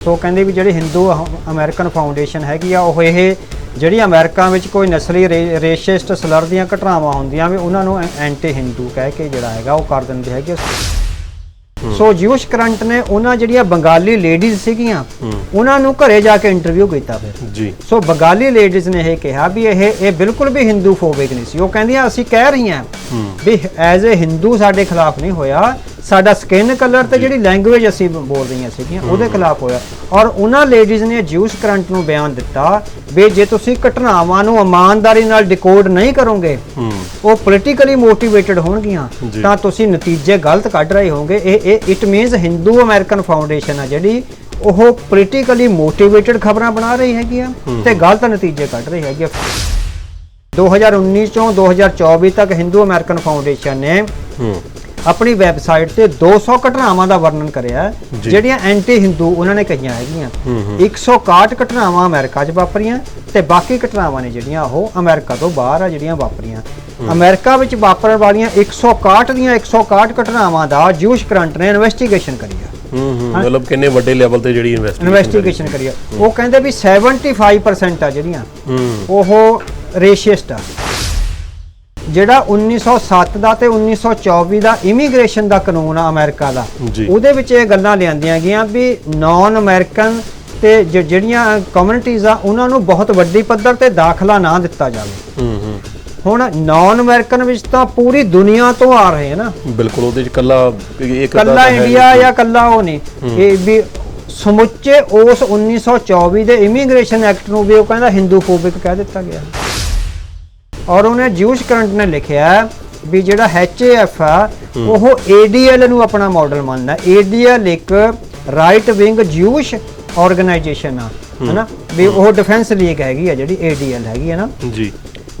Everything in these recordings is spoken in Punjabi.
ਸੋ ਕਹਿੰਦੇ ਵੀ ਜਿਹੜੀ ਹਿੰਦੂ ਅਮਰੀਕਨ ਫਾਊਂਡੇਸ਼ਨ ਹੈਗੀ ਆ ਉਹ ਇਹ ਜਿਹੜੀ ਅਮਰੀਕਾ ਵਿੱਚ ਕੋਈ ਨਸਲੀ ਰੇਸ਼ਿਸਟ ਸਲਰ ਦੀਆਂ ਘਟਨਾਵਾਂ ਹੁੰਦੀਆਂ ਵੀ ਉਹਨਾਂ ਨੂੰ ਐਂਟੀ ਹਿੰਦੂ ਕਹਿ ਕੇ ਜਿਹੜਾ ਹੈਗਾ ਉਹ ਕਰ ਦਿੰਦੇ ਹੈਗੇ ਸੋ ਜਿਊਸ਼ ਕਰੰਟ ਨੇ ਉਹਨਾਂ ਜਿਹੜੀਆਂ ਬੰਗਾਲੀ ਲੇਡੀਜ਼ ਸੀਗੀਆਂ ਉਹਨਾਂ ਨੂੰ ਘਰੇ ਜਾ ਕੇ ਇੰਟਰਵਿਊ ਕੀਤਾ ਫਿਰ। ਜੀ। ਸੋ ਬੰਗਾਲੀ ਲੇਡੀਜ਼ ਨੇ ਇਹ ਕਿਹਾ ਵੀ ਇਹ ਇਹ ਬਿਲਕੁਲ ਵੀ ਹਿੰਦੂ ਫੋਬਿਕ ਨਹੀਂ ਸੀ। ਉਹ ਕਹਿੰਦੀਆਂ ਅਸੀਂ ਕਹਿ ਰਹੀਆਂ ਵੀ ਐਜ਼ ਅ ਹਿੰਦੂ ਸਾਡੇ ਖਿਲਾਫ ਨਹੀਂ ਹੋਇਆ। ਸਾਡਾ ਸਕਿਨ ਕਲਰ ਤੇ ਜਿਹੜੀ ਲੈਂਗੁਏਜ ਅਸੀਂ ਬੋਲ ਰਹੀਆਂ ਸੀਗੀਆਂ ਉਹਦੇ ਖਿਲਾਫ ਹੋਇਆ। ਔਰ ਉਹਨਾਂ ਲੇਡੀਜ਼ ਨੇ ਜਿਊਸ ਕਰੰਟ ਨੂੰ ਬਿਆਨ ਦਿੱਤਾ ਵੀ ਜੇ ਤੁਸੀਂ ਘਟਨਾਵਾਂ ਨੂੰ ਇਮਾਨਦਾਰੀ ਨਾਲ ਡਿਕੋਡ ਨਹੀਂ ਕਰੋਗੇ ਉਹ ਪੋਲਿਟੀਕਲੀ ਮੋਟੀਵੇਟਡ ਹੋਣਗੀਆਂ। ਤਾਂ ਤੁਸੀਂ ਨਤੀਜੇ ਗਲਤ ਕੱਢ ਰਹੇ ਹੋਵੋਗੇ। ਇਹ ਇਹ it means Hindu American foundation ਆ ਜਿਹੜੀ ਉਹ ਪੋਲਿਟੀਕਲੀ ਮੋਟੀਵੇਟਡ ਖਬਰਾਂ ਬਣਾ ਰਹੀ ਹੈਗੀ ਆ ਤੇ ਗਲਤ ਨਤੀਜੇ ਕੱਢ ਰਹੀ ਹੈਗੀ ਆ। 2019 ਚੋਂ 2024 ਤੱਕ ਹਿੰਦੂ ਅਮਰੀਕਨ ਫਾਊਂਡੇਸ਼ਨ ਨੇ ਆਪਣੀ ਵੈਬਸਾਈਟ ਤੇ 200 ਘਟਨਾਵਾਂ ਦਾ ਵਰਣਨ ਕਰਿਆ। ਜਿਹੜੀਆਂ ਐਂਟੀ ਹਿੰਦੂ ਉਹਨਾਂ ਨੇ ਕਹੀਆਂ ਹੈਗੀਆਂ। 161 ਘਟਨਾਵਾਂ ਅਮਰੀਕਾ 'ਚ ਵਾਪਰੀਆਂ ਤੇ ਬਾਕੀ ਘਟਨਾਵਾਂ ਨੇ ਜਿਹੜੀਆਂ ਉਹ ਅਮਰੀਕਾ ਤੋਂ ਬਾਹਰ ਆ ਜਿਹੜੀਆਂ ਵਾਪਰੀਆਂ। ਅਮਰੀਕਾ ਵਿੱਚ ਵਾਪਰਨ ਵਾਲੀਆਂ 161 ਦੀਆਂ 161 ਘਟਨਾਵਾਂ ਦਾ ਜੂਸ਼ ਕਰੰਟ ਨੇ ਇਨਵੈਸਟੀਗੇਸ਼ਨ ਕਰੀ ਆ ਹੂੰ ਹੂੰ। ਮਤਲਬ ਕਿੰਨੇ ਵੱਡੇ ਲੈਵਲ ਤੇ ਜਿਹੜੀ ਇਨਵੈਸਟੀਗੇਸ਼ਨ ਕਰੀ ਆ ਉਹ ਕਹਿੰਦੇ ਵੀ 75% ਆ ਜਿਹੜੀਆਂ ਉਹ ਰੇਸ਼ਿਸਟ ਆ। ਜਿਹੜਾ 1907 ਦਾ ਤੇ 1924 ਦਾ ਇਮੀਗ੍ਰੇਸ਼ਨ ਦਾ ਕਾਨੂੰਨ ਆ ਅਮਰੀਕਾ ਦਾ ਜੀ। ਉਹਦੇ ਵਿੱਚ ਇਹ ਗੱਲਾਂ ਲਿਆਂਦੀਆਂ ਗਈਆਂ ਵੀ ਨਾਨ ਅਮਰੀਕਨ ਤੇ ਜ- ਜਿਹੜੀਆਂ ਕਮਿਊਨਿਟੀਆਂ ਆ ਉਹਨਾਂ ਨੂੰ ਬਹੁਤ ਵੱਡੀ ਪੱਧਰ ਤੇ ਦਾਖਲਾ ਨਾ ਦਿੱਤਾ ਜਾਵੇ। ਹੂੰ ਹੂੰ। ਹੁਣ ਨਾਨ ਅਮਰੀਕਨ ਵਿੱਚ ਤਾਂ ਪੂਰੀ ਦੁਨੀਆ ਤੋਂ ਆ ਰਹੇ ਆ ਨਾ। ਬਿਲਕੁਲ ਉਹਦੇ ਚ ਕੱਲਾ ਇੱਕ ਅੱਧਾ ਕੱਲਾ ਤਾਂ ਹੈ ਇੰਡੀਆ ਨਹੀਂ। ਜਾਂ ਕੱਲਾ ਉਹ ਨਹੀਂ। ਇਹ ਵੀ ਸਮੁੱਚੇ ਉਸ 1924 ਦੇ ਇਮੀਗ੍ਰੇਸ਼ਨ ਐਕਟ ਨੂੰ ਵੀ ਉਹ ਕਹਿੰਦਾ ਹਿੰਦੂ ਫੋਬਿਕ ਕਹਿ ਦਿੱਤਾ ਗਿਆ। ਔਰ ਉਹਨੇ ਜਿਊਸ਼ ਕਰੰਟ ਨੇ ਲਿਖਿਆ ਵੀ ਜਿਹੜਾ ਐਚਏਐਫ ਆ ਉਹ ਏਡੀਐਲ ਨੂੰ ਆਪਣਾ ਮਾਡਲ ਮੰਨਦਾ। ਏਡੀਐਲ ਇੱਕ ਰਾਈਟ ਵਿੰਗ ਜਿਊਸ਼ ਆਰਗੇਨਾਈਜੇਸ਼ਨ ਆ ਹਨਾ? ਵੀ ਉਹ ਡਿਫੈਂਸ ਲੀਗ ਹੈਗੀ ਆ ਜਿਹੜੀ ਏਡੀਐਲ ਹੈਗੀ ਆ ਨਾ। ਜੀ।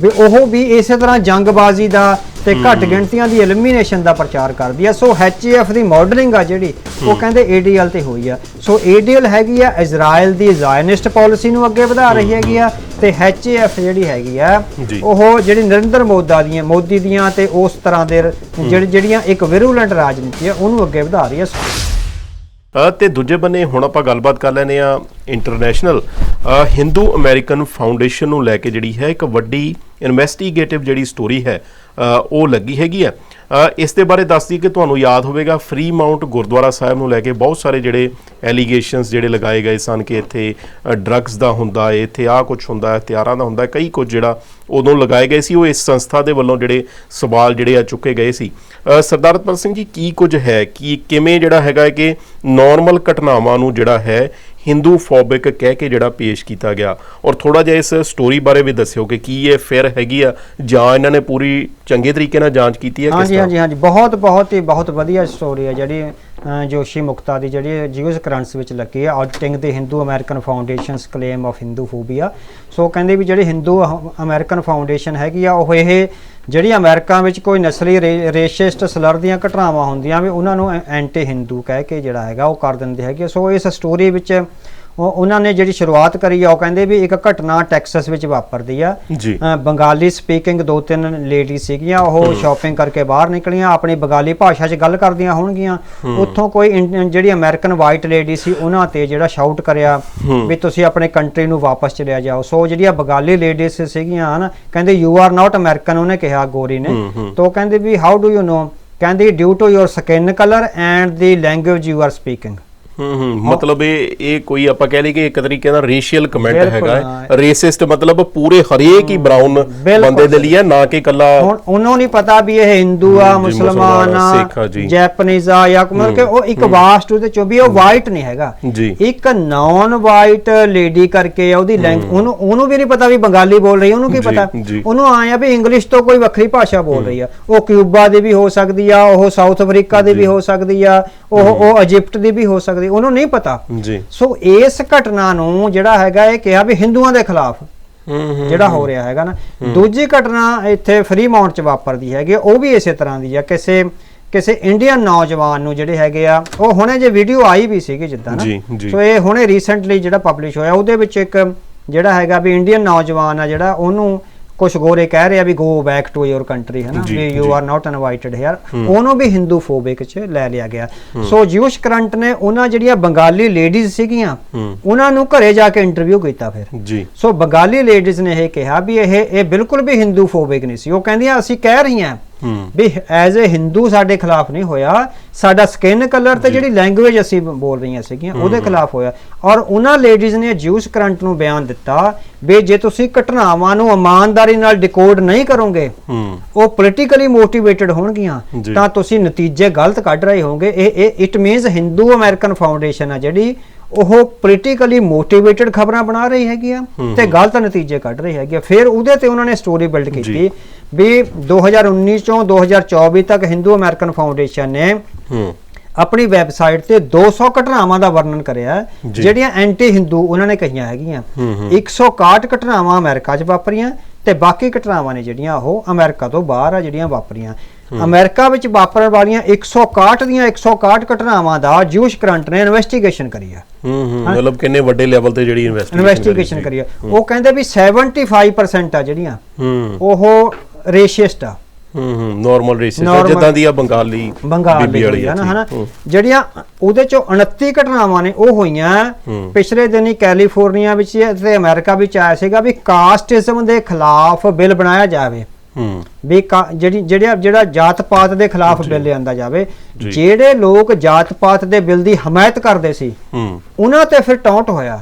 ਵੀ ਉਹ ਵੀ ਇਸੇ ਤਰ੍ਹਾਂ ਜੰਗਬਾਜ਼ੀ ਦਾ ਤੇ ਘੱਟ ਗਿਣਤੀਆਂ ਦੀ ਐਲੀਮੀਨੇਸ਼ਨ ਦਾ ਪ੍ਰਚਾਰ ਕਰਦੀ ਆ। ਸੋ ਐਚਏਐਫ ਦੀ ਮਾਡਲਿੰਗ ਆ ਜਿਹੜੀ ਉਹ ਕਹਿੰਦੇ ਏਡੀਐਲ ਤੇ ਹੋਈ ਆ। ਸੋ ਏਡੀਐਲ ਹੈਗੀ ਆ ਇਜ਼ਰਾਈਲ ਦੀ ਜ਼ਾਇਨਿਸਟ ਪਾਲਿਸੀ ਨੂੰ ਅੱਗੇ ਵਧਾ ਰਹੀ ਹੈਗੀ ਆ। ਤੇ ਐਚਏਐਫ ਜਿਹੜੀ ਹੈਗੀ ਆ। ਉਹ ਜਿਹੜੀ ਨਰਿੰਦਰ ਮੋਦਾ ਦੀਆਂ ਮੋਦੀ ਦੀਆਂ ਤੇ ਉਸ ਤਰ੍ਹਾਂ ਦੇ ਜਿਹੜੀ ਜਿਹੜੀਆਂ ਇੱਕ ਵਿਰੂਲੈਂਟ ਰਾਜਨੀਤੀ ਆ ਉਹਨੂੰ ਅੱਗੇ ਵਧਾ ਰਹੀ ਆ ਤੇ ਦੂਜੇ ਬੰਨੇ ਹੁਣ ਆਪਾਂ ਗੱਲਬਾਤ ਕਰ ਲੈਨੇ ਆ ਇੰਟਰਨੈਸ਼ਨਲ ਹਿੰਦੂ ਅਮਰੀਕਨ ਫਾਊਂਡੇਸ਼ਨ ਨੂੰ ਲੈ ਕੇ ਜਿਹੜੀ ਹੈ ਇੱਕ ਵੱਡੀ ਇਨਵੈਸਟੀਗੇਟਿਵ ਜਿਹੜੀ ਸਟੋਰੀ ਹੈ ਉਹ ਲੱਗੀ ਹੈਗੀ ਹੈ। ਇਸ ਦੇ ਬਾਰੇ ਦੱਸਦੀ ਕਿ ਤੁਹਾਨੂੰ ਯਾਦ ਹੋਵੇਗਾ ਫ੍ਰੀ ਮਾਊਂਟ ਗੁਰਦੁਆਰਾ ਸਾਹਿਬ ਨੂੰ ਲੈ ਕੇ ਬਹੁਤ ਸਾਰੇ ਜਿਹੜੇ ਐਲੀਗੇਸ਼ਨਸ ਜਿਹੜੇ ਲਗਾਏ ਗਏ ਸਨ ਕਿ ਇੱਥੇ ਡਰੱਗਸ ਦਾ ਹੁੰਦਾ ਹੈ ਇੱਥੇ ਆਹ ਕੁਝ ਹੁੰਦਾ ਹੈ ਹਥਿਆਰਾਂ ਦਾ ਹੁੰਦਾ ਹੈ ਕਈ ਕੁਝ ਜਿਹੜਾ ਉਦੋਂ ਲਗਾਏ ਗਏ ਸੀ ਉਹ ਇਸ ਸੰਸਥਾ ਦੇ ਵੱਲੋਂ ਜਿਹੜੇ ਸਵਾਲ ਜਿਹੜੇ ਆ ਚੁੱਕੇ ਗਏ ਸੀ। ਅ, ਸਰਦਾਰ ਸਿੰਘ ਜੀ ਕੀ ਕੁਝ ਹੈ? ਕੀ ਕਿਵੇਂ ਜਿਹੜਾ ਹੈਗਾ ਕਿ ਨਾਰਮਲ ਘਟਨਾਵਾਂ ਨੂੰ ਜਿਹੜਾ ਹੈ ਹਿੰਦੂ ਫੋਬਿਕ ਕਹਿ ਕੇ ਜਿਹੜਾ ਪੇਸ਼ ਕੀਤਾ ਗਿਆ। ਔਰ ਥੋੜਾ ਜਿਹਾ ਇਸ ਸਟੋਰੀ ਬਾਰੇ ਵੀ ਦੱਸਿਓ ਕਿ ਕੀ ਇਹ ਫਿਰ ਹੈਗੀ ਆ ਜਾਂ ਇਹਨਾਂ ਨੇ ਪੂਰੀ ਚੰਗੇ ਤਰੀਕੇ ਨਾਲ ਜਾਂਚ ਕੀਤੀ ਹੈ ਹਾਂਜੀ ਤਰ੍ਹਾਂ? ਹਾਂਜੀ ਹਾਂਜੀ। ਬਹੁਤ ਬਹੁਤ ਹੀ ਬਹੁਤ ਵਧੀਆ ਸਟੋਰੀ ਹੈ ਜਿਹੜੀ ਜੋਸ਼ੀ ਮੁਕਤਾ ਦੀ ਜਿਹੜੀ ਜਿਊਸ ਕਰੰਟਸ ਵਿੱਚ ਲੱਗੀ ਹੈ ਆਡਿਟਿੰਗ ਦੇ Hindu American foundations claim of Hinduphobia so ਕਹਿੰਦੇ ਵੀ ਜਿਹੜੀ ਹਿੰਦੂ ਅਹ, ਅਮਰੀਕਨ ਫਾਊਂਡੇਸ਼ਨ ਹੈਗੀ ਆ ਉਹ ਇਹ ਜਿਹੜੀ ਅਮਰੀਕਾ ਵਿੱਚ ਕੋਈ ਨਸਲੀ ਰੇਸ਼ਿਸਟ ਸਲਰ ਦੀਆਂ ਘਟਨਾਵਾਂ ਹੁੰਦੀਆਂ ਵੀ ਉਹਨਾਂ ਨੂੰ ਐਂਟੀ ਹਿੰਦੂ ਕਹਿ ਕੇ ਜਿਹੜਾ ਹੈਗਾ ਉਹ ਕਰ ਦਿੰਦੇ ਹੈਗੇ। ਸੋ ਇਸ ਸਟੋਰੀ ਵਿੱਚ ਉਹਨਾਂ ਨੇ ਜਿਹੜੀ ਸ਼ੁਰੂਆਤ ਕਰੀ ਆ ਉਹ ਕਹਿੰਦੇ ਵੀ ਇੱਕ ਘਟਨਾ ਟੈਕਸਸ ਵਿੱਚ ਵਾਪਰਦੀ ਆ। ਬੰਗਾਲੀ ਸਪੀਕਿੰਗ ਦੋ ਤਿੰਨ ਲੇਡੀ ਸੀਗੀਆਂ ਉਹ ਸ਼ਾਪਿੰਗ ਕਰਕੇ ਬਾਹਰ ਨਿਕਲੀਆਂ ਆਪਣੀ ਬੰਗਾਲੀ ਭਾਸ਼ਾ 'ਚ ਗੱਲ ਕਰਦੀਆਂ ਹੋਣਗੀਆਂ। ਉੱਥੋਂ ਕੋਈ ਜਿਹੜੀ ਅਮਰੀਕਨ ਵਾਈਟ ਲੇਡੀ ਸੀ ਉਹਨਾਂ ਤੇ ਜਿਹੜਾ ਸ਼ਾਊਟ ਕਰਿਆ ਵੀ ਤੁਸੀਂ ਆਪਣੇ ਕੰਟਰੀ ਨੂੰ ਵਾਪਸ ਚਲਿਆ ਜਾਓ। ਸੋ ਜਿਹੜੀਆਂ ਬੰਗਾਲੀ ਲੇਡੀਜ਼ ਸੀਗੀਆਂ ਹਨ ਕਹਿੰਦੇ ਯੂ ਆਰ ਨਾਟ ਅਮਰੀਕਨ ਉਹਨੇ ਕਿਹਾ ਗੋਰੀ ਨੇ। ਤਾਂ ਉਹ ਕਹਿੰਦੇ ਵੀ ਹਾਊ ਡੂ ਯੂ ਨੋ ਕਹਿੰਦੀ due to your skin colour and the language you are speaking hmm hmm. ਮਤਲਬ ਇਹ ਇਹ ਕੋਈ ਆਪਾਂ ਕਹਿ ਲਈਏ ਕਿ ਇੱਕ ਤਰੀਕੇ ਦਾ ਰੇਸ਼ੀਅਲ ਕਮੈਂਟ ਹੈਗਾ ਹੈ। ਰੇਸਿਸਟ ਮਤਲਬ ਪੂਰੇ ਹਰੇਕ ਹੀ ਬ੍ਰਾਊਨ ਬੰਦੇ ਦੇ ਲਈ ਹੈ ਨਾ ਕਿ ਕੱਲਾ ਉਹਨੂੰ ਨਹੀਂ ਪਤਾ ਵੀ ਇਹ ਹਿੰਦੂ ਆ ਮੁਸਲਮਾਨ ਆ, ਜੈਪਨੀਜ਼ ਆ ਜਾਂ। ਮਤਲਬ ਕਿ ਉਹ ਇੱਕ ਵਾਸਟ ਉਹਦੇ ਚੋਂ ਵੀ ਉਹ ਵਾਈਟ ਨਹੀਂ ਹੈਗਾ। ਇੱਕ ਨਾਨ ਵਾਈਟ ਲੇਡੀ ਕਰਕੇ ਆ ਉਹਦੀ ਲੈਂਗ ਉਹਨੂੰ ਉਹਨੂੰ ਵੀ ਨਹੀਂ ਪਤਾ ਵੀ ਬੰਗਾਲੀ ਬੋਲ ਰਹੀ ਉਹਨੂੰ ਕੀ ਪਤਾ। ਉਹਨੂੰ ਆਇਆ ਵੀ ਇੰਗਲਿਸ਼ ਤੋਂ ਕੋਈ ਵੱਖਰੀ ਭਾਸ਼ਾ ਬੋਲ ਰਹੀ ਆ। ਉਹ ਕਿਊਬਾ ਦੀ ਵੀ ਹੋ ਸਕਦੀ ਆ ਉਹ ਸਾਊਥ ਅਫਰੀਕਾ ਦੀ ਵੀ ਹੋ ਸਕਦੀ ਆ ਉਹ ਉਹ ਇਜਿਪਟ ਦੀ ਵੀ ਹੋ ਸਕਦੀ ਉਹਨੂੰ ਨਹੀਂ ਪਤਾ। ਜੀ। ਸੋ ਇਸ ਘਟਨਾ ਨੂੰ ਜਿਹੜਾ ਹੈਗਾ ਇਹ ਕਿਹਾ ਵੀ ਹਿੰਦੂਆਂ ਦੇ ਖਿਲਾਫ ਜਿਹੜਾ ਹੋ। ਰਿਹਾ ਹੈਗਾ ਨਾ। ਦੂਜੀ ਘਟਨਾ ਇੱਥੇ ਫਰੀ ਮਾਉਂਟ ਚ ਵਾਪਰਦੀ ਹੈਗੀ ਉਹ ਵੀ ਇਸੇ ਤਰ੍ਹਾਂ ਦੀ ਆ। ਕਿਸੇ ਕਿਸੇ ਇੰਡੀਅਨ ਨੌਜਵਾਨ ਨੂੰ ਜਿਹੜੇ ਹੈਗੇ ਆ ਉਹ ਹੁਣੇ ਜੇ ਵੀਡੀਓ ਆਈ ਵੀ ਸੀਗੀ ਜਿੱਦਾਂ ਨਾ। ਸੋ ਇਹ ਹੁਣੇ ਰੀਸੈਂਟਲੀ ਜਿਹੜਾ ਪਬਲਿਸ਼ ਹੋਇਆ ਉਹਦੇ ਵਿੱਚ ਇੱਕ ਜਿਹੜਾ ਹੈਗਾ ਵੀ ਇੰਡੀਅਨ ਨੌਜਵਾਨ ਆ ਜਿਹੜਾ ਉਹਨੂੰ ਕੁਝ ਗੋਰੇ ਕਹਿ ਰਹੇ ਆ ਵੀ go back to your country ਹੈ ਨਾ ਵੀ। You are not invited here ਉਹਨੂੰ ਵੀ ਹਿੰਦੂ ਫੋਬਿਕ ਚ ਲੈ ਲਿਆ ਗਿਆ। ਸੋ ਜਿਊਸ਼ ਕਰੰਟ ਨੇ ਉਹਨਾਂ ਜਿਹੜੀਆਂ ਬੰਗਾਲੀ ਲੇਡੀਜ਼ ਸੀਗੀਆਂ ਉਹਨਾਂ ਨੂੰ ਘਰੇ ਜਾ ਕੇ ਇੰਟਰਵਿਊ ਕੀਤਾ ਫਿਰ। ਜੀ। ਸੋ ਬੰਗਾਲੀ ਲੇਡੀਜ਼ ਨੇ ਇਹ ਕਿਹਾ ਵੀ ਇਹ ਇਹ ਬਿਲਕੁਲ ਵੀ ਹਿੰਦੂ ਫੋਬਿਕ ਨਹੀਂ ਸੀ। ਉਹ ਕਹਿੰਦੀਆਂ ਅਸੀਂ ਕਹਿ ਰਹੀਆਂ ਵੀ ਐਜ਼ ਅ ਹਿੰਦੂ ਸਾਡੇ ਖਿਲਾਫ ਨਹੀਂ ਹੋਇਆ। ਸਾਡਾ ਸਕਿਨ ਕਲਰ ਤੇ ਜਿਹੜੀ ਲੈਂਗੁਏਜ ਅਸੀਂ ਬੋਲ ਰਹੀਆਂ ਸੀਗੀਆਂ ਉਹਦੇ ਖਿਲਾਫ ਹੋਇਆ। ਔਰ ਉਹਨਾਂ ਲੇਡੀਜ਼ ਨੇ ਜਿਊਸ ਕਰੰਟ ਨੂੰ ਬਿਆਨ ਦਿੱਤਾ ਵੀ ਜੇ ਤੁਸੀਂ ਘਟਨਾਵਾਂ ਨੂੰ ਇਮਾਨਦਾਰੀ ਨਾਲ ਡਿਕੋਡ ਨਹੀਂ ਕਰੋਗੇ ਉਹ ਪੋਲਿਟੀਕਲੀ ਮੋਟੀਵੇਟਡ ਹੋਣਗੀਆਂ। ਤਾਂ ਤੁਸੀਂ ਨਤੀਜੇ ਗਲਤ ਕੱਢ ਰਹੇ ਇਹ ਇਹ it means Hindu American foundation ਆ ਜਿਹੜੀ ਉਹ ਪੋਲਿਟੀਕਲੀ ਮੋਟੀਵੇਟਡ ਖਬਰਾਂ ਬਣਾ ਰਹੀ ਹੈਗੀ ਆ ਤੇ ਗਲਤ ਨਤੀਜੇ ਕੱਢ ਰਹੀ ਹੈਗੀ ਆ ਫਿਰ ਉਹਦੇ ਤੇ ਉਹਨਾਂ ਨੇ ਸਟੋਰੀ ਬਿਲਡ। ਕੀਤੀ ਵੀ 2019 ਚੋਂ 2024 ਤੱਕ ਹਿੰਦੂ ਅਮਰੀਕਨ ਫਾਊਂਡੇਸ਼ਨ ਨੇ ਆਪਣੀ ਵੈਬਸਾਈਟ ਤੇ 200 ਘਟਨਾਵਾਂ ਦਾ ਵਰਣਨ ਕਰਿਆ। ਜਿਹੜੀਆਂ ਐਂਟੀ ਹਿੰਦੂ ਉਹਨਾਂ ਨੇ ਕਹੀਆਂ ਹੈਗੀਆਂ ਹੂੰ, ਹੂੰ। 161 ਘਟਨਾਵਾਂ ਅਮਰੀਕਾ 'ਚ ਵਾਪਰੀਆਂ ਤੇ ਬਾਕੀ ਘਟਨਾਵਾਂ ਨੇ ਜਿਹੜੀਆਂ ਉਹ ਅਮਰੀਕਾ ਤੋਂ ਬਾਹਰ ਆ ਜਿਹੜੀਆਂ ਵਾਪਰੀਆਂ ਅਮਰੀਕਾ ਵਿੱਚ ਵਾਪਰਨ ਵਾਲੀਆਂ 161 ਦੀਆਂ 161 ਘਟਨਾਵਾਂ ਦਾ ਜੂਸ਼ ਕਰੰਟ ਨੇ ਇਨਵੈਸਟੀਗੇਸ਼ਨ ਕਰੀ ਆ। ਹੂੰ ਹੂੰ ਮਤਲਬ ਕਿੰਨੇ ਵੱਡੇ ਲੈਵਲ ਤੇ ਜਿਹੜੀ ਇਨਵੈਸਟੀਗੇਸ਼ਨ ਕਰੀ ਆ। ਉਹ ਕਹਿੰਦੇ ਵੀ 75% ਆ ਜਿਹੜੀਆਂ ਉਹ ਰੇਸ਼ਿਸਟ ਆ। ਹੂੰ ਹੂੰ ਨਾਰਮਲ ਰੇਸਿਸ Normal- ਜਿੱਦਾਂ ਦੀ ਆ ਬੰਗਾਲੀ ਬੰਗਾਲ ਵਾਲੀ ਆ। ਹਨਾ? ਜਿਹੜੀਆਂ ਉਹਦੇ ਚੋਂ 29 ਘਟਨਾਵਾਂ ਨੇ ਉਹ ਹੋਈਆਂ। ਪਿਛਲੇ ਦਿਨੀ ਕੈਲੀਫੋਰਨੀਆ ਵਿੱਚ ਤੇ ਅਮਰੀਕਾ ਵਿੱਚ ਆਇਆ ਸੀਗਾ ਵੀ ਕਾਸਟਿਜ਼ਮ ਦੇ ਖਿਲਾਫ ਬਿੱਲ ਬਣਾਇਆ ਜਾਵੇ। ਵੀ ਜਿਹੜੀ ਜਿਹੜਾ ਜਿਹੜਾ ਜਾਤ ਪਾਤ ਦੇ ਖਿਲਾਫ ਬਿੱਲ ਲਿਆਂਦਾ ਜਾਵੇ। ਜਿਹੜੇ ਲੋਕ ਜਾਤ ਪਾਤ ਦੇ ਬਿੱਲ ਦੀ ਹਮਾਇਤ ਕਰਦੇ ਸੀ ਉਹਨਾਂ ਤੇ ਫਿਰ ਟੌਂਟ ਹੋਇਆ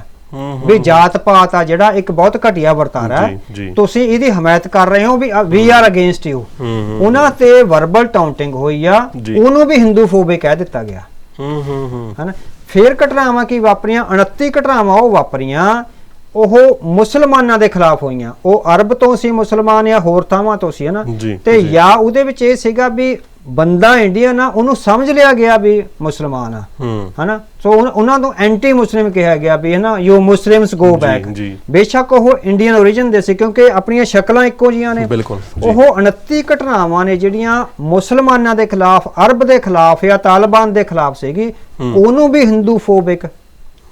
ਵੀ ਜਾਤ ਪਾਤ ਆ ਜਿਹੜਾ ਇੱਕ ਬਹੁਤ ਘਟੀਆ ਵਰਤਾਰਾ। ਹੈ। ਤੁਸੀਂ ਇਹਦੀ ਹਮਾਇਤ ਕਰ ਰਹੇ ਹੋ ਵੀ ਵੀ ਆਰ ਅਗੇਂਸਟ ਯੂ ਉਹਨਾਂ ਤੇ ਵਰਬਲ ਟਾਉਂਟਿੰਗ ਹੋਈ ਆ। ਉਹਨੂੰ ਵੀ ਹਿੰਦੂ ਫੋਬੇ ਕਹਿ ਦਿੱਤਾ ਗਿਆ। ਹੂੰ ਹੂੰ ਹੂੰ। ਹਨਾ? ਫਿਰ ਘਟਨਾਵਾਂ ਕੀ ਵਾਪਰੀਆਂ? 29 ਘਟਨਾਵਾਂ ਉਹ ਵਾਪਰੀਆਂ ਉਹ ਮੁਸਲਮਾਨਾਂ ਦੇ ਖਿਲਾਫ ਹੋਈਆਂ। ਉਹ ਅਰਬ ਤੋਂ ਸੀ ਮੁਸਲਮਾਨ ਜਾਂ ਹੋਰ ਥਾਵਾਂ ਤੋਂ ਸੀ ਹਨਾ? ਤੇ ਜੀ। ਉਹਦੇ ਵਿੱਚ ਇਹ ਸੀਗਾ ਵੀ ਬੰਦਾ ਇੰਡੀਅਨ ਆ ਉਹਨੂੰ ਸਮਝ ਲਿਆ ਗਿਆ ਵੀ ਮੁਸਲਮਾਨ ਆ ਹਨਾ? ਸੋ ਉਹਨਾਂ ਤੋਂ ਐਂਟੀ ਮੁਸਲਿਮ ਕਿਹਾ ਗਿਆ ਵੀ ਹਨਾ ਯੂ ਮੁਸਲਿਮਸ ਗੋ ਬੈਕ। ਬੇਸ਼ੱਕ ਉਹ ਇੰਡੀਅਨ origin ਦੇ ਸੀ ਕਿਉਂਕਿ ਆਪਣੀਆਂ ਸ਼ਕਲਾਂ ਇੱਕੋ ਜੀਆਂ ਨੇ। ਉਹ 29 ਘਟਨਾਵਾਂ ਨੇ ਜਿਹੜੀਆਂ ਮੁਸਲਮਾਨਾਂ ਦੇ ਖਿਲਾਫ ਅਰਬ ਦੇ ਖਿਲਾਫ ਜਾਂ ਤਾਲਿਬਾਨ ਦੇ ਖਿਲਾਫ ਸੀਗੀ। ਉਹਨੂੰ ਵੀ ਹਿੰਦੂ ਫੋਬਿਕ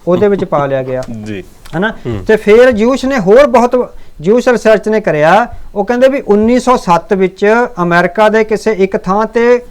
ਉਹਦੇ ਵਿੱਚ ਪਾ ਲਿਆ ਗਿਆ। ਜੀ। ਹਨਾ। ਤੇ ਫਿਰ ਜੂਸ਼ ਨੇ ਹੋਰ ਬਹੁਤ ਜੂਸ਼ ਰਿਸਰਚ ਨੇ ਕਰਿਆ ਉਹ ਕਹਿੰਦੇ ਵੀ 1907 ਵਿੱਚ ਅਮਰੀਕਾ ਦੇ ਕਿਸੇ ਇੱਕ ਥਾਂ ਤੇ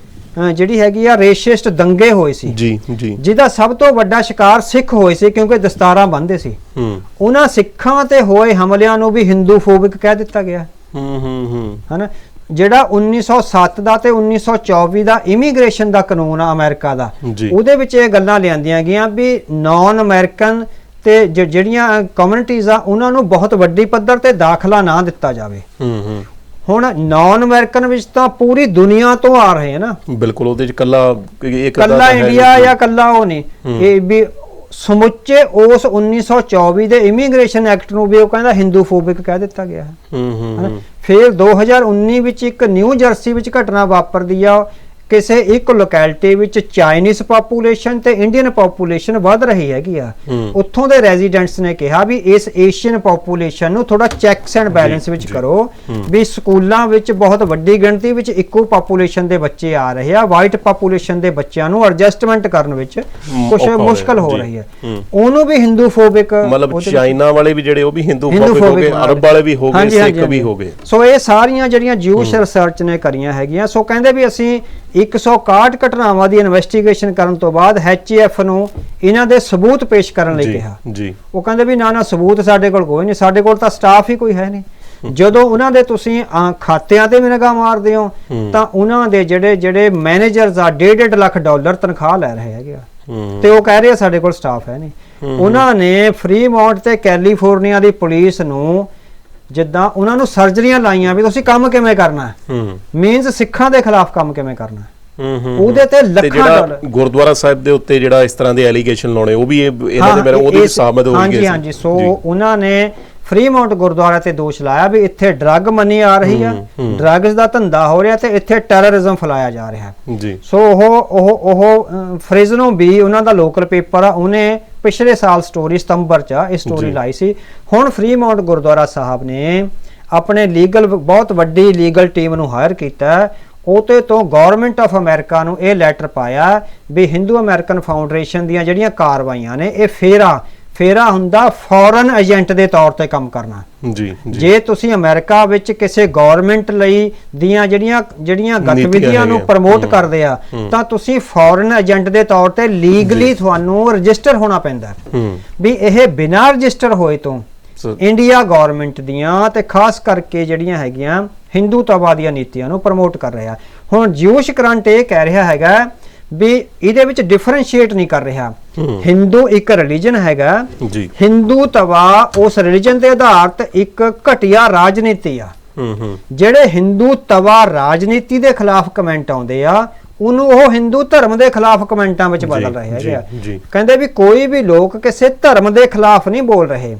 ਜਿਹੜੀ ਹੈਗੀ ਆ ਰੇਸ਼ਿਸਟ ਦੰਗੇ ਹੋਏ ਸੀ। ਜੀ ਜੀ। ਜਿਹਦਾ ਸਭ ਤੋਂ ਵੱਡਾ ਸ਼ਿਕਾਰ ਸਿੱਖ ਹੋਏ ਸੀ ਕਿਉਂਕਿ ਦਸਤਾਰਾਂ ਬੰਨ੍ਹਦੇ ਸੀ। ਹੂੰ। ਉਹਨਾਂ ਸਿੱਖਾਂ ਤੇ ਹੋਏ ਹਮਲਿਆਂ ਨੂੰ ਵੀ ਹਿੰਦੂ ਫੋਬਿਕ ਕਹਿ ਦਿੱਤਾ ਗਿਆ। ਹੂੰ ਹੂੰ ਹੂੰ। ਹਨਾ? ਜਿਹੜਾ 1907 ਦਾ ਤੇ 1924 ਦਾ ਇਮੀਗ੍ਰੇਸ਼ਨ ਦਾ ਕਾਨੂੰਨ ਆ ਅਮਰੀਕਾ ਦਾ। ਉਹਦੇ ਵਿੱਚ ਇਹ ਗੱਲਾਂ ਲਿਆਂਦੀਆਂ ਗਈਆਂ ਵੀ ਨਾਨ ਅਮਰੀਕਨ ਤੇ ਜਿਹੜੀਆਂ ਕਮਿਊਨਿਟੀਆਂ ਆ ਉਹਨਾਂ ਨੂੰ ਬਹੁਤ ਵੱਡੀ ਪੱਧਰ ਤੇ ਦਾਖਲਾ ਨਾ ਦਿੱਤਾ ਜਾਵੇ। ਹੂੰ ਹੂੰ। ਹੁਣ ਨਾਨ ਅਮਰੀਕਨ ਵਿੱਚ ਤਾਂ ਪੂਰੀ ਦੁਨੀਆ ਤੋਂ ਆ ਰਹੇ ਆ ਨਾ। ਬਿਲਕੁਲ ਉਹਦੇ ਚ ਕੱਲਾ ਇੱਕ ਕੱਲਾ ਇੰਡੀਆ। ਜਾਂ ਕੱਲਾ ਉਹ ਨਹੀਂ। ਇਹ ਵੀ ਸਮੁੱਚੇ ਉਸ 1924 ਦੇ ਇਮੀਗ੍ਰੇਸ਼ਨ ਐਕਟ ਨੂੰ ਵੀ ਉਹ ਕਹਿੰਦਾ ਹਿੰਦੂ ਫੋਬਿਕ ਕਹਿ ਦਿੱਤਾ ਗਿਆ ਹੈ। ਹੂੰ। ਹੂੰ ਫਿਰ 2019 ਵਿੱਚ ਇੱਕ ਨਿਊ ਜਰਸੀ ਵਿੱਚ ਘਟਨਾ ਵਾਪਰਦੀ ਆ। ਕਿਸੇ ਇੱਕ ਲੋਕੈਲਿਟੀ ਵਿੱਚ ਚਾਈਨੀਜ਼ ਪਾਪੂਲੇਸ਼ਨ ਤੇ ਇੰਡੀਅਨ ਪਾਪੂਲੇਸ਼ਨ ਵੱਧ ਰਹੀ ਹੈਗੀ ਆ। ਉੱਥੋਂ ਦੇ ਰੈਜ਼ੀਡੈਂਟਸ ਨੇ ਕਿਹਾ ਵੀ ਇਸ ਏਸ਼ੀਅਨ ਪਾਪੂਲੇਸ਼ਨ ਨੂੰ ਥੋੜਾ ਚੈਕਸ ਐਂਡ ਬੈਲੈਂਸ ਵਿੱਚ। ਕਰੋ ਵੀ ਸਕੂਲਾਂ ਵਿੱਚ ਬਹੁਤ ਵੱਡੀ ਗਿਣਤੀ ਵਿੱਚ ਇੱਕੋ ਪਾਪੂਲੇਸ਼ਨ ਦੇ ਬੱਚੇ ਆ ਰਹੇ ਆ ਵਾਈਟ ਪਾਪੂਲੇਸ਼ਨ ਦੇ ਬੱਚਿਆਂ ਨੂੰ ਐਡਜਸਟਮੈਂਟ ਕਰਨ ਵਿੱਚ ਕੁਝ ਮੁਸ਼ਕਲ ਹੋ। ਰਹੀ ਹੈ। ਉਹਨੂੰ ਵੀ ਹਿੰਦੂ ਫੋਬਿਕ ਮਤਲਬ ਚਾਈਨਾ ਵਾਲੇ ਵੀ ਜਿਹੜੇ ਉਹ ਵੀ ਹਿੰਦੂ ਹਿੰਦੂ ਫੋਬਿਕ ਹੋ ਗਏ ਅਰਬ। ਵਾਲੇ ਵੀ ਹੋ ਗਏ ਸਿੱਖ ਵੀ। ਹੋ ਗਏ ਸੋ ਇਹ ਸਾਰੀਆਂ ਜਿਹੜੀਆਂ ਜੂਸ਼ ਰਿਸਰਚ ਨੇ ਕਰੀਆਂ ਹੈਗੀਆਂ ਸੋ ਕਹਿੰਦੇ ਵੀ ਅਸੀਂ 161 ਘਟਨਾਵਾਂ ਦੀ ਇਨਵੈਸਟੀਗੇਸ਼ਨ ਕਰਨ ਤੋਂ ਬਾਅਦ ਐਚਐਫ ਨੂੰ ਇਹਨਾਂ ਦੇ ਸਬੂਤ ਪੇਸ਼ ਕਰਨ ਲਈ ਕਿਹਾ। ਜੀ। ਉਹ ਕਹਿੰਦੇ ਵੀ ਨਾ ਨਾ ਸਬੂਤ ਸਾਡੇ ਕੋਲ ਕੋਈ ਨਹੀਂ ਸਾਡੇ ਕੋਲ ਤਾਂ ਸਟਾਫ ਹੀ ਕੋਈ ਹੈ ਨਹੀਂ। ਜਦੋਂ ਉਹਨਾਂ ਦੇ ਤੁਸੀਂ ਖਾਤਿਆਂ ਤੇ ਨਿਗਾਹ ਮਾਰਦੇ ਹੋ। ਤਾਂ ਉਹਨਾਂ ਦੇ ਜਿਹੜੇ ਜਿਹੜੇ ਮੈਨੇਜਰਸ ਆ 1.5 ਲੱਖ ਡਾਲਰ ਤਨਖਾਹ ਲੈ ਰਹੇ ਹੈਗੇ ਆ। ਤੇ ਉਹ ਕਹਿ ਰਹੇ ਆ ਸਾਡੇ ਕੋਲ ਸਟਾਫ ਹੈ ਨਹੀਂ। ਉਹਨਾਂ ਨੇ ਫਰੀਮੌਂਟ ਤੇ ਕੈਲੀਫੋਰਨੀਆ ਦੀ ਪੁਲਿਸ ਨੂੰ ਜਿੱਦਾਂ ਉਹਨਾਂ ਨੂੰ ਸਰਜਰੀਆਂ ਲਾਈਆਂ ਵੀ ਤੁਸੀਂ ਕੰਮ ਕਿਵੇਂ ਕਰਨਾ ਹੈ ਹੂੰ ਮੀਨਸ ਸਿੱਖਾਂ ਦੇ ਖਿਲਾਫ ਕੰਮ ਕਿਵੇਂ ਕਰਨਾ ਹੈ ਹੂੰ ਹੂੰ ਉਹਦੇ ਤੇ ਤੇ ਲੱਖਾਂ ਜਿਹੜਾ ਡਾਲਰ ਗੁਰਦੁਆਰਾ ਸਾਹਿਬ ਦੇ ਉੱਤੇ ਜਿਹੜਾ ਇਸ ਤਰ੍ਹਾਂ ਦੇ ਐਲੀਗੇਸ਼ਨ ਲਾਉਣੇ ਉਹ ਵੀ ਇਹ- ਇਹਨਾਂ ਦੇ ਮੇਰੇ ਉਹਦੇ ਵਿੱਚ ਸਾਬਤ ਹੋ ਗਏ ਹਾਂਜੀ। ਹਾਂਜੀ ਸੋ। ਉਹਨਾਂ ਨੇ ਫਰੀਮੌਂਟ ਗੁਰਦੁਆਰਾ ਤੇ ਦੋਸ਼ ਲਾਇਆ ਵੀ ਇੱਥੇ ਡਰੱਗ ਮਨੀ ਆ ਰਹੀ ਆ। ਡਰੱਗਸ ਦਾ ਧੰਦਾ ਹੋ ਰਿਹਾ ਤੇ ਇੱਥੇ ਟੈਰਰਿਜ਼ਮ ਫੈਲਾਇਆ ਜਾ ਰਿਹਾ ਜੀ ਸੋ ਉਹ ਉਹ ਉਹ ਫ੍ਰਿਜ਼ਨੋ ਵੀ ਉਹਨਾਂ ਦਾ ਲੋਕਲ ਪੇਪਰ ਆ ਉਹਨੇ ਪਿਛਲੇ ਸਾਲ ਸਟੋਰੀ ਸਤੰਬਰ ਚ ਇਹ ਸਟੋਰੀ। ਲਾਈ ਸੀ ਹੁਣ ਫਰੀਮੌਂਟ ਗੁਰਦੁਆਰਾ ਸਾਹਿਬ ਨੇ ਆਪਣੇ ਲੀਗਲ ਬਹੁਤ ਵੱਡੀ ਲੀਗਲ ਟੀਮ ਨੂੰ ਹਾਇਰ ਕੀਤਾ। ਉਹਤੇ ਤੋਂ ਗਵਰਨਮੈਂਟ ਆਫ ਅਮਰੀਕਾ ਨੂੰ ਇਹ ਲੈਟਰ ਪਾਇਆ ਵੀ ਹਿੰਦੂ ਅਮਰੀਕਨ ਫਾਊਂਡੇਸ਼ਨ ਦੀਆਂ ਜਿਹੜੀਆਂ ਕਾਰਵਾਈਆਂ ਨੇ ਇਹ ਫੇਰਾ ਫੇਰਾ ਹੁੰਦਾ ਫੋਰਨ ਏਜੰਟ ਦੇ ਤੌਰ ਤੇ ਕੰਮ ਕਰਨਾ ਜੀ ਜੀ ਤੁਸੀਂ ਅਮਰੀਕਾ ਵਿੱਚ ਕਿਸੇ ਗਵਰਨਮੈਂਟ ਲਈ ਦੀਆਂ ਜਿਹੜੀਆਂ ਜਿਹੜੀਆਂ ਗਤੀਵਿਧੀਆਂ ਨੂੰ। ਪ੍ਰਮੋਟ। ਕਰਦੇ ਆ। ਤਾਂ ਤੁਸੀਂ ਫੋਰਨ ਏਜੰਟ ਦੇ ਤੌਰ ਤੇ ਲੀਗਲੀ ਤੁਹਾਨੂੰ ਰਜਿਸਟਰ ਹੋਣਾ ਪੈਂਦਾ ਵੀ ਇਹ ਬਿਨਾਂ ਰਜਿਸਟਰ ਹੋਏ ਤੋਂ ਇੰਡੀਆ ਗਵਰਨਮੈਂਟ ਦੀਆਂ ਤੇ ਖਾਸ ਕਰਕੇ ਜਿਹੜੀਆਂ ਹੈਗੀਆਂ ਹਿੰਦੂਤਵਾ ਦੀਆਂ ਨੀਤੀਆਂ ਨੂੰ ਪ੍ਰਮੋਟ ਕਰ ਰਿਹਾ ਹੁਣ ਜਿਊਸ਼ ਕਰੰਟ ਇਹ ਕਹਿ ਰਿਹਾ ਹੈਗਾ ਵੀ ਇਹਦੇ ਵਿੱਚ ਡਿਫਰੈਂਸ਼ੀਏਟ ਨਹੀਂ ਕਰ ਰਿਹਾ। ਹਿੰਦੂ ਇੱਕ ਰਿਲੀਜਨ ਹੈਗਾ। ਜੀ। ਹਿੰਦੂ ਤਵਾ ਉਸ ਰਿਲੀਜਨ ਦੇ ਆਧਾਰਿਤ ਇੱਕ ਘਟੀਆ ਰਾਜਨੀਤੀ ਆ। ਜਿਹੜੇ ਹਿੰਦੂ ਤਵਾ ਰਾਜਨੀਤੀ ਦੇ ਖਿਲਾਫ ਕਮੈਂਟ ਆਉਂਦੇ ਆ ਉਹਨੂੰ ਉਹ ਹਿੰਦੂ ਧਰਮ ਦੇ ਖਿਲਾਫ ਕਮੈਂਟਾਂ ਵਿੱਚ ਬਦਲ ਰਹੇ ਹੈਗੇ ਆ। ਕਹਿੰਦੇ ਵੀ ਕੋਈ ਵੀ ਲੋਕ ਕਿਸੇ ਧਰਮ ਦੇ ਖਿਲਾਫ ਨਹੀਂ ਬੋਲ ਰਹੇ।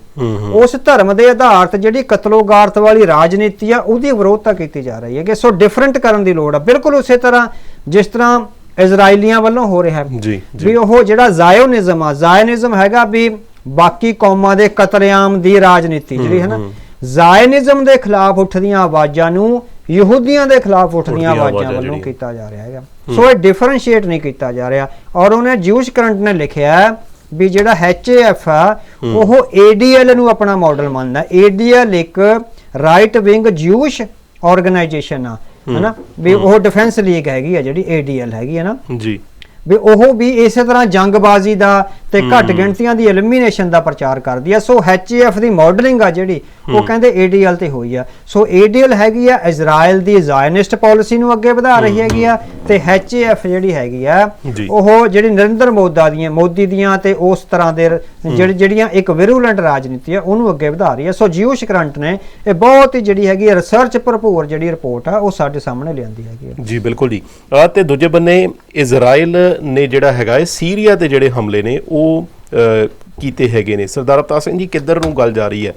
ਉਸ ਧਰਮ ਦੇ ਆਧਾਰਿਤ ਜਿਹੜੀ ਕਤਲੋਗਾਰਤ ਵਾਲੀ ਰਾਜਨੀਤੀ ਆ ਉਹਦੀ ਵਿਰੋਧਤਾ ਕੀਤੀ ਜਾ ਰਹੀ ਹੈ ਕਿ ਸੋ ਡਿਫਰੈਂਟ ਕਰਨ ਦੀ ਲੋੜ ਆ। ਬਿਲਕੁਲ ਉਸੇ ਤਰ੍ਹਾਂ ਜਿਸ ਤਰ੍ਹਾਂ ਇਜ਼ਰਾਈਲੀਆਂ ਵੱਲੋਂ ਹੋ ਰਿਹਾ ਹੈ। ਵੀ ਉਹ ਜਿਹੜਾ ਜ਼ਾਇਓਨਿਜ਼ਮ ਆ ਜ਼ਾਇਓਨਿਜ਼ਮ ਹੈਗਾ ਵੀ ਬਾਕੀ ਕੌਮਾਂ ਦੇ ਕਤਲੇਆਮ ਦੀ ਰਾਜਨੀਤੀ ਜਿਹੜੀ ਹੈ ਨਾ ਜ਼ਾਇਓਨਿਜ਼ਮ ਦੇ ਖਿਲਾਫ ਉੱਠਦੀਆਂ ਆਵਾਜ਼ਾਂ ਨੂੰ ਯਹੂਦੀਆਂ ਦੇ ਖਿਲਾਫ ਉੱਠਦੀਆਂ ਆਵਾਜ਼ਾਂ ਵੱਲੋਂ। ਕੀਤਾ ਜਾ ਰਿਹਾ ਹੈਗਾ। ਸੋ ਇਹ ਡਿਫਰੈਂਸ਼ੀਏਟ ਨਹੀਂ ਕੀਤਾ ਜਾ ਰਿਹਾ। ਔਰ ਉਹਨੇ ਜਿਊਸ਼ ਕਰੰਟ ਨੇ ਲਿਖਿਆ ਵੀ ਜਿਹੜਾ ਐਚਏਐਫ ਆ ਉਹ ਏਡੀਐਲ ਨੂੰ ਆਪਣਾ ਮਾਡਲ ਮੰਨਦਾ ਏਡੀਐਲ ਇੱਕ ਰਾਈਟ ਵਿੰਗ ਜਿਊਸ਼ ਆਰਗੇਨਾਈਜੇਸ਼ਨ ਆ। ਹਨਾ? ਵੀ ਉਹ ਡਿਫੈਂਸ ਲੀਗ ਹੈਗੀ ਆ ਜਿਹੜੀ ਏਡੀਐਲ ਹੈਗੀ ਆ ਨਾ। ਜੀ। ਵੀ ਉਹ ਵੀ ਇਸੇ ਤਰ੍ਹਾਂ ਜੰਗਬਾਜ਼ੀ ਦਾ ਤੇ ਘੱਟ ਗਿਣਤੀਆਂ ਦੀ ਐਲੀਮੀਨੇਸ਼ਨ ਦਾ ਪ੍ਰਚਾਰ ਕਰਦੀ ਆ। ਸੋ ਐਚਏਐਫ ਦੀ ਮਾਡਲਿੰਗ ਆ ਜਿਹੜੀ ਉਹ ਕਹਿੰਦੇ ਏਡੀਐਲ ਤੇ ਹੋਈ ਆ। ਸੋ ਏਡੀਐਲ ਹੈਗੀ ਆ ਇਜ਼ਰਾਈਲ ਦੀ ਜ਼ਾਇਨਿਸਟ ਪਾਲਿਸੀ ਨੂੰ ਅੱਗੇ ਵਧਾ ਰਹੀ ਹੈਗੀ ਆ। ਤੇ ਐਚਏਐਫ ਜਿਹੜੀ ਹੈਗੀ ਆ। ਉਹ ਜਿਹੜੀ ਨਰਿੰਦਰ ਮੋਦਾ ਦੀਆਂ ਮੋਦੀ ਦੀਆਂ ਤੇ ਉਸ ਤਰ੍ਹਾਂ ਦੇ ਜਿਹੜੀਆਂ ਇੱਕ ਵਿਰੂਲੈਂਟ ਰਾਜਨੀਤੀ ਆ ਉਹਨੂੰ ਅੱਗੇ ਵਧਾ ਰਹੀ ਆ। ਸੋ ਜਿਊਸ਼ ਕਰੰਟ ਨੇ ਇਹ ਬਹੁਤ ਹੀ ਜਿਹੜੀ ਹੈਗੀ ਰਿਸਰਚ ਭਰਪੂਰ ਜਿਹੜੀ ਰਿਪੋਰਟ ਆ ਉਹ ਸਾਡੇ ਸਾਹਮਣੇ ਲਿਆਂਦੀ ਹੈਗੀ ਜੀ ਬਿਲਕੁਲ ਜੀ। ਤੇ ਦੂਜੇ ਬੰਨੇ ਇਜ਼ਰਾਈਲ ਨੇ ਜਿਹੜਾ ਹੈਗਾ ਇਹ ਸੀਰੀਆ ਤੇ ਜਿਹੜੇ ਹਮਲੇ ਨੇ ਉਹ ਕੀਤੇ ਹੈਗੇ ਨੇ। ਸਰਦਾਰ ਅਵਤਾਰ ਸਿੰਘ ਜੀ ਕਿੱਧਰ ਨੂੰ ਗੱਲ ਜਾ ਰਹੀ ਹੈ?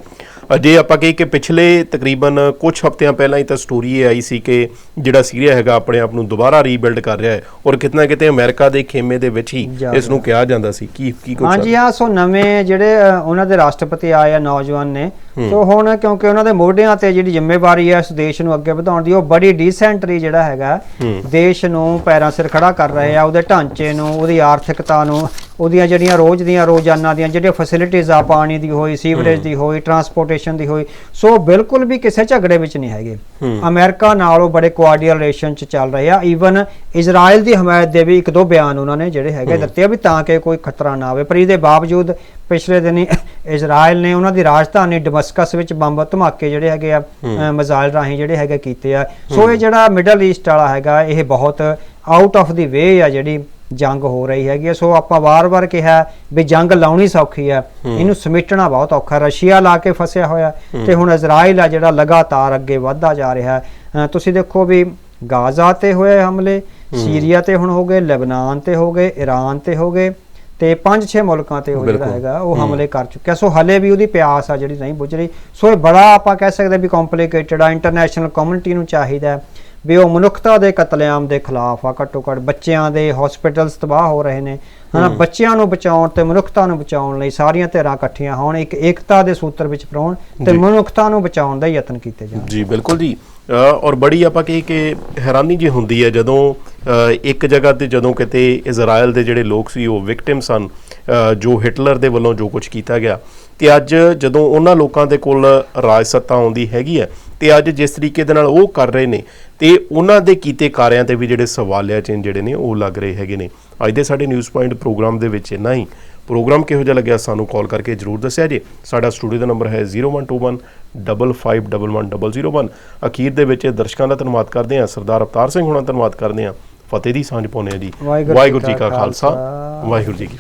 ਜੇ ਆਪਾਂ ਕਹੀ ਕਿ ਪਿਛਲੇ ਤਕਰੀਬਨ ਕੁਝ ਹਫ਼ਤਿਆਂ ਪਹਿਲਾਂ ਹੀ ਤਾਂ ਸਟੋਰੀ ਇਹ ਆਈ ਸੀ ਕਿ ਜਿਹੜਾ ਸੀਰੀਆ ਹੈਗਾ ਆਪਣੇ ਆਪ ਨੂੰ ਦੁਬਾਰਾ ਰੀਬਿਲਡ ਕਰ ਰਿਹਾ ਹੈ ਔਰ ਕਿਤਨਾ ਕਿਤੇ ਅਮਰੀਕਾ ਦੇ ਖੇਮੇ ਦੇ ਵਿੱਚ ਹੀ ਇਸ ਨੂੰ ਕਿਹਾ ਜਾਂਦਾ ਸੀ। ਕੀ ਕੀ ਕੁਝ ਹਾਂਜੀ ਹਾਂ ਸੋ ਨਵੇਂ ਜਿਹੜੇ ਉਹਨਾਂ ਦੇ ਰਾਸ਼ਟਰਪਤੀ ਆਏ ਆ ਨੌਜਵਾਨ ਨੇ। ਸੋ ਹੁਣ ਕਿਉਂਕਿ ਉਹਨਾਂ ਦੇ ਮੋਢਿਆਂ ਤੇ ਜਿਹੜੀ ਜ਼ਿੰਮੇਵਾਰੀ ਹੈ ਇਸ ਦੇਸ਼ ਨੂੰ ਅੱਗੇ ਵਧਾਉਣ ਦੀ ਉਹ ਬੜੀ ਡੀਸੈਂਟਰੀ ਜਿਹੜਾ ਹੈਗਾ ਦੇਸ਼ ਨੂੰ ਪੈਰਾਂ ਸਿਰ ਖੜਾ ਕਰ ਰਹੇ ਆ ਉਹਦੇ ਢਾਂਚੇ ਨੂੰ ਉਹਦੀ ਆਰਥਿਕਤਾ ਨੂੰ ਉਹਦੀਆਂ ਜਿਹੜੀਆਂ ਰੋਜ਼ ਦੀਆਂ ਰੋਜ਼ਾਨਾ ਦੀਆਂ ਜਿਹੜੀਆਂ ਫੈਸਿਲਿਟੀਆਂ ਆ ਪਾਣੀ ਦੀ ਹੋਈ ਸੀਵਰੇਜ ਦੀ ਹੋਈ ਟਰਾਂਸਪੋਰਟੇਸ਼ਨ ਦੀ ਹੋਈ ਸੋ ਬਿਲਕੁਲ ਵੀ ਕਿਸੇ ਝਗੜੇ ਵਿੱਚ ਨਹੀਂ ਹੈਗੇ। ਅਮਰੀਕਾ ਨਾਲ ਉਹ ਬੜੇ ਕੁਆਡੀਅਲ ਰਿਲੇਸ਼ਨ ਚ ਚੱਲ ਰਹੇ ਆ ਈਵਨ ਇਜ਼ਰਾਈਲ ਦੀ ਹਮਾਇਤ ਦੇ ਵੀ ਇੱਕ ਦੋ ਬਿਆਨ ਉਹਨਾਂ ਨੇ ਜਿਹੜੇ ਹੈਗੇ ਦਿੱਤੇ ਆ ਵੀ ਤਾਂ ਕਿ ਕੋਈ ਖਤਰਾ ਨਾ ਆਵੇ। ਪਰ ਇਹਦੇ ਬਾਵਜੂਦ ਪਿਛਲੇ ਦਿਨੀ ਇਜ਼ਰਾਈਲ ਨੇ ਉਹਨਾਂ ਦੀ ਰਾਜਧਾਨੀ ਡਮਸਕਸ ਵਿੱਚ ਬੰਬ ਧਮਾਕੇ ਜਿਹੜੇ ਹੈਗੇ ਆ ਮਿਜ਼ਾਈਲ ਰਾਹੀਂ ਜਿਹੜੇ ਹੈਗੇ ਕੀਤੇ ਆ। ਸੋ ਇਹ ਜਿਹੜਾ ਮਿਡਲ ਈਸਟ ਵਾਲਾ ਹੈਗਾ ਇਹ ਬਹੁਤ ਆਊਟ ਆਫ ਦੀ ਵੇ ਆ ਜਿਹੜੀ ਜੰਗ ਹੋ ਰਹੀ ਹੈਗੀ। ਸੋ ਆਪਾਂ ਵਾਰ-ਵਾਰ ਕਿਹਾ ਵੀ ਜੰਗ ਲਾਉਣੀ ਸੌਖੀ ਆ। ਇਹਨੂੰ ਸਮੇਟਣਾ ਬਹੁਤ ਔਖਾ ਰਸ਼ੀਆ ਲਾ ਕੇ ਫਸਿਆ ਹੋਇਆ ਤੇ ਹੁਣ ਇਜ਼ਰਾਈਲ ਆ ਜਿਹੜਾ ਲਗਾਤਾਰ ਅੱਗੇ ਵਧਦਾ ਜਾ ਰਿਹਾ। ਹੈ ਤੁਸੀਂ ਦੇਖੋ ਵੀ ਗਾਜ਼ਾ ਤੇ ਹੋਏ ਹਮਲੇ ਸੀਰੀਆ ਤੇ ਹੁਣ ਹੋ ਗਏ ਲੈਬਨਾਨ ਤੇ ਹੋ ਗਏ ਈਰਾਨ ਤੇ ਹੋ ਗਏ। ਤੇ ਪੰਜ ਛੇ ਮੁਲਕਾਂ ਤੇ ਉਹ ਜਿਹੜਾ। ਹੈਗਾ ਉਹ ਹਮਲੇ ਕਰ ਚੁੱਕਿਆ। ਸੋ ਹਲੇ ਵੀ ਉਹਦੀ ਪਿਆਸ ਆ ਜਿਹੜੀ ਨਹੀਂ ਬੁੱਝ ਰਹੀ। ਸੋ ਇਹ ਬੜਾ ਆਪਾਂ ਕਹਿ ਸਕਦੇ ਵੀ ਕੰਪਲਿਕੇਟਡ ਆ। ਇੰਟਰਨੈਸ਼ਨਲ ਕਮਿਊਨਿਟੀ ਨੂੰ ਚਾਹੀਦਾ ਵੀ ਉਹ ਮਨੁੱਖਤਾ ਦੇ ਕਤਲੇਆਮ ਦੇ ਖਿਲਾਫ ਆ। ਘੱਟੋ ਘੱਟ ਬੱਚਿਆਂ ਦੇ ਹਸਪੀਟਲਸ ਤਬਾਹ ਹੋ ਰਹੇ ਨੇ। ਹਨਾ ਬੱਚਿਆਂ ਨੂੰ ਬਚਾਉਣ ਤੇ ਮਨੁੱਖਤਾ ਨੂੰ ਬਚਾਉਣ ਲਈ ਸਾਰੀਆਂ ਧਿਰਾਂ ਇਕੱਠੀਆਂ ਹੋਣ ਇੱਕ ਏਕਤਾ ਦੇ ਸੂਤਰ ਵਿੱਚ ਪਰਾਉਣ ਤੇ। ਮਨੁੱਖਤਾ ਨੂੰ ਬਚਾਉਣ ਦਾ ਯਤਨ ਕੀਤੇ ਜਾਣ। ਜੀ ਬਿਲਕੁਲ ਜੀ। ਔਰ ਬੜੀ ਆਪਾਂ ਕਹੀ ਕਿ ਹੈਰਾਨੀ ਜੀ ਹੁੰਦੀ ਹੈ ਜਦੋਂ ਇੱਕ ਜਗ੍ਹਾ ਤੇ ਜਦੋਂ ਕਿਤੇ ਇਜ਼ਰਾਈਲ ਦੇ ਜਿਹੜੇ ਲੋਕ ਸੀ, ਉਹ ਵਿਕਟਿਮ ਸਨ ਜੋ ਹਿਟਲਰ ਦੇ ਵੱਲੋਂ ਜੋ ਕੁਝ ਕੀਤਾ ਗਿਆ। ਤੇ ਅੱਜ ਜਦੋਂ ਉਹਨਾਂ ਲੋਕਾਂ ਦੇ ਕੋਲ ਰਾਜ ਸੱਤਾ ਆਉਂਦੀ ਹੈਗੀ ਹੈ, ਤੇ ਅੱਜ ਜਿਸ ਤਰੀਕੇ ਦੇ ਨਾਲ ਉਹ ਕਰ ਰਹੇ ਨੇ, ਤੇ ਉਹਨਾਂ ਦੇ ਕੀਤੇ ਕਾਰਿਆਂ ਤੇ ਵੀ ਜਿਹੜੇ ਸਵਾਲਿਆ ਚਿੰਨ੍ਹ ਜਿਹੜੇ ਨੇ, ਉਹ ਲੱਗ ਰਹੇ ਹੈਗੇ ਨੇ। ਅੱਜ ਦੇ ਸਾਡੇ ਨਿਊਜ਼ ਪੁਆਇੰਟ ਪ੍ਰੋਗਰਾਮ ਦੇ ਵਿੱਚ ਇੰਨਾ ਹੀ। ਪ੍ਰੋਗਰਾਮ ਕਿਹੋ ਜਿਹਾ ਲੱਗਿਆ, ਸਾਨੂੰ ਕਾਲ ਕਰਕੇ ਜਰੂਰ ਦੱਸਿਆ ਜੇ। ਸਾਡਾ ਸਟੂਡੀਓ ਦਾ ਨੰਬਰ ਹੈ 0121 551101 ਅਖੀਰ ਦੇ ਵਿੱਚ ਦਰਸ਼ਕਾਂ ਦਾ ਧੰਨਵਾਦ ਕਰਦੇ ਹਾਂ, ਸਰਦਾਰ ਅਵਤਾਰ ਸਿੰਘ ਹੋਣਾ ਧੰਨਵਾਦ ਕਰਦੇ ਹਾਂ। ਫਤਿਹ ਦੀ ਸਾਂਝ ਪਾਉਂਦੇ ਹਾਂ ਜੀ। ਵਾਹਿਗੁਰੂ ਜੀ ਕਾ ਖਾਲਸਾ, ਵਾਹਿਗੁਰੂ ਜੀ ਕੀ